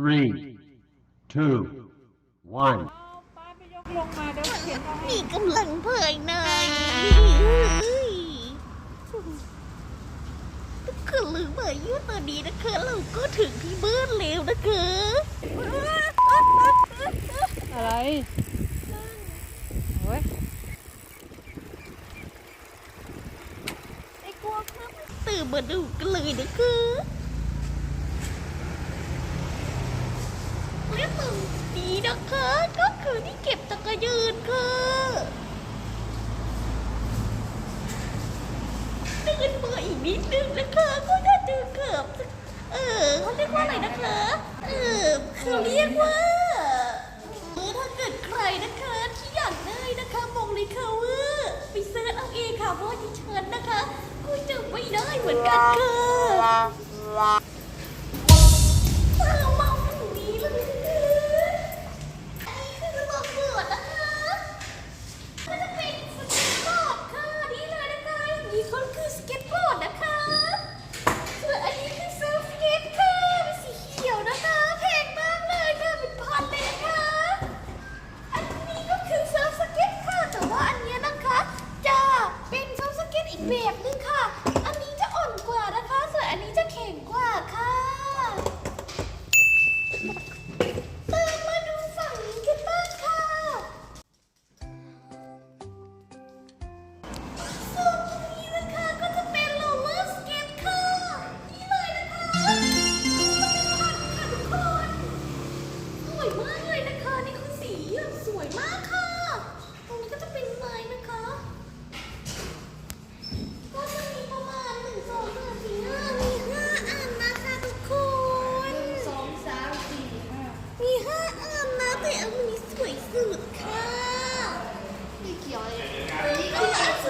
three, two, one. เอาป้าไปยกลงมาเดี๋ยวเขียนเอาให้นี่กำลังเผยเนยคือลืมเผยยุ่ตอนนี้นะคะ เราก็ถึงที่บ้านแล้วนะคะอะไรโอ้ยไอ้กลัวครับตื่นมาดูกันเลยนะคะ และตรงนี้นะคะ ก็คือที่เก็บตะกยืนค่ะเดินมาอีกนิดนึงนะคะก็น่าจะเกือบเออเขาเรียกว่าอะไรนะคะเออเขาเรียกว่าเออถ้าเกิดใครนะคะที่อยากได้นะคะบอกเลยค่ะว่าไปเซิร์ชเอาเองค่ะเพราะว่าดิฉันนะคะก็จะไม่ได้เหมือนกันค่ะ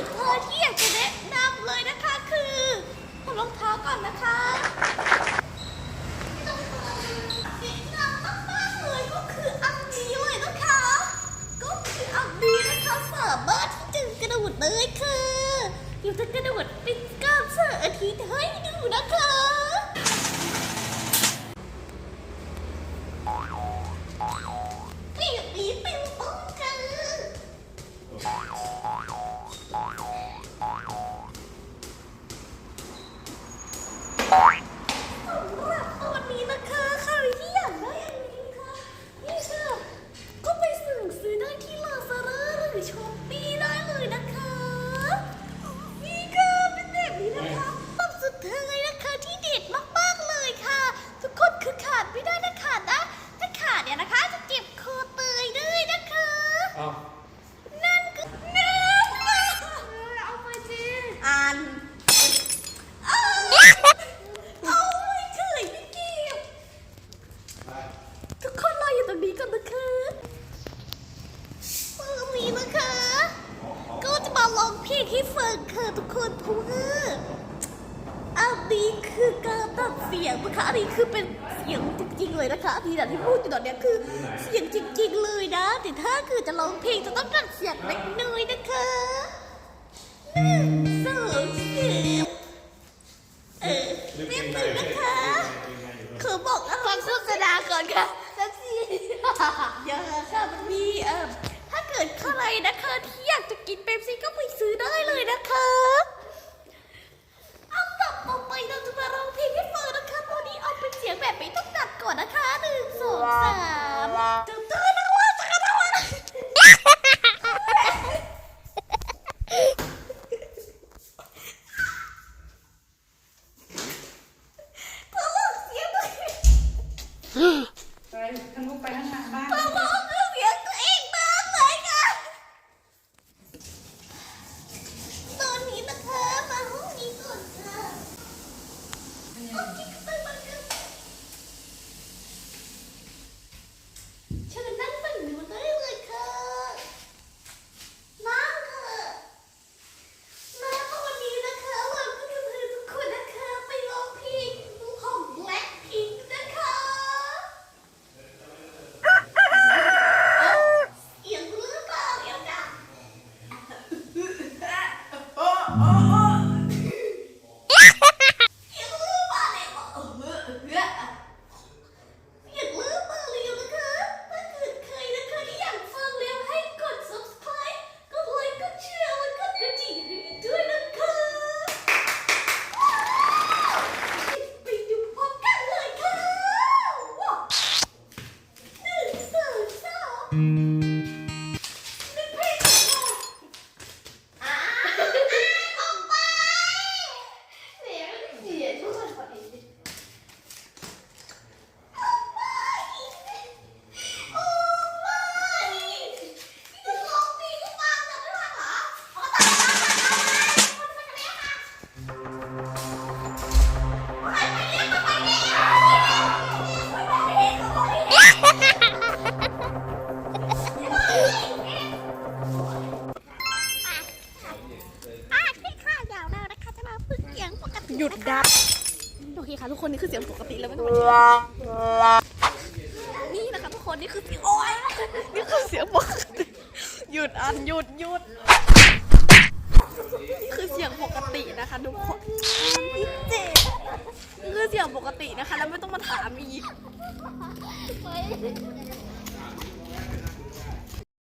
คือดที่อยากจะแนะนำเลยนะคะคือถอดรองเท้าก่อนนะคะแนะนำมากๆเลยก็คืออันนี้เลยนะคะ ก็คืออันนี้นะคะสามารถที่จะกระโดดเลยค่ะเดี๋ยวจะกระโดดเป็นกล้ามเสืออาทิตย์ให้ดูนะคะ ค่ะทุกคนเพราะว่าอันนี้คือการตัดเสียงนะคะอันนี้คือเป็นเสียงจริงๆเลยนะคะที่ดัที่พูดอยู่ตอนเนี้ยคือเสียงจริง ๆ เลยนะ แต่ถ้าคือจะร้องเพลงจะต้องตัดเสียงเล็กน้อยนะคะหนึ่งสองสามเออเรียบร้อยนะคะคือบอกว่าฟังโฆษณาก่อนค่ะสักทีอย่าค่ะมันมีเออ กิดใครนะคะที่อยากจะกินเป๊ปซี่ก็ไปซื้อได้เลยนะคะเอาต่อต่อไปเราจะมาร้องเพลงให้ฟังนะคะตอนนี้เอาเป็นเสียงแบบไม่ต้องดัดก่อนนะคะหนึ่งสองสาม หยุดดับ โอเคค่ะทุกคนนี่คือเสียงปกติแล้วไม่ต้องมาเชื่อนี่นะคะทุกคนนี่คือเสียงโอ๊ยนี่คือเสียงปกติหยุดอันหยุดหยุด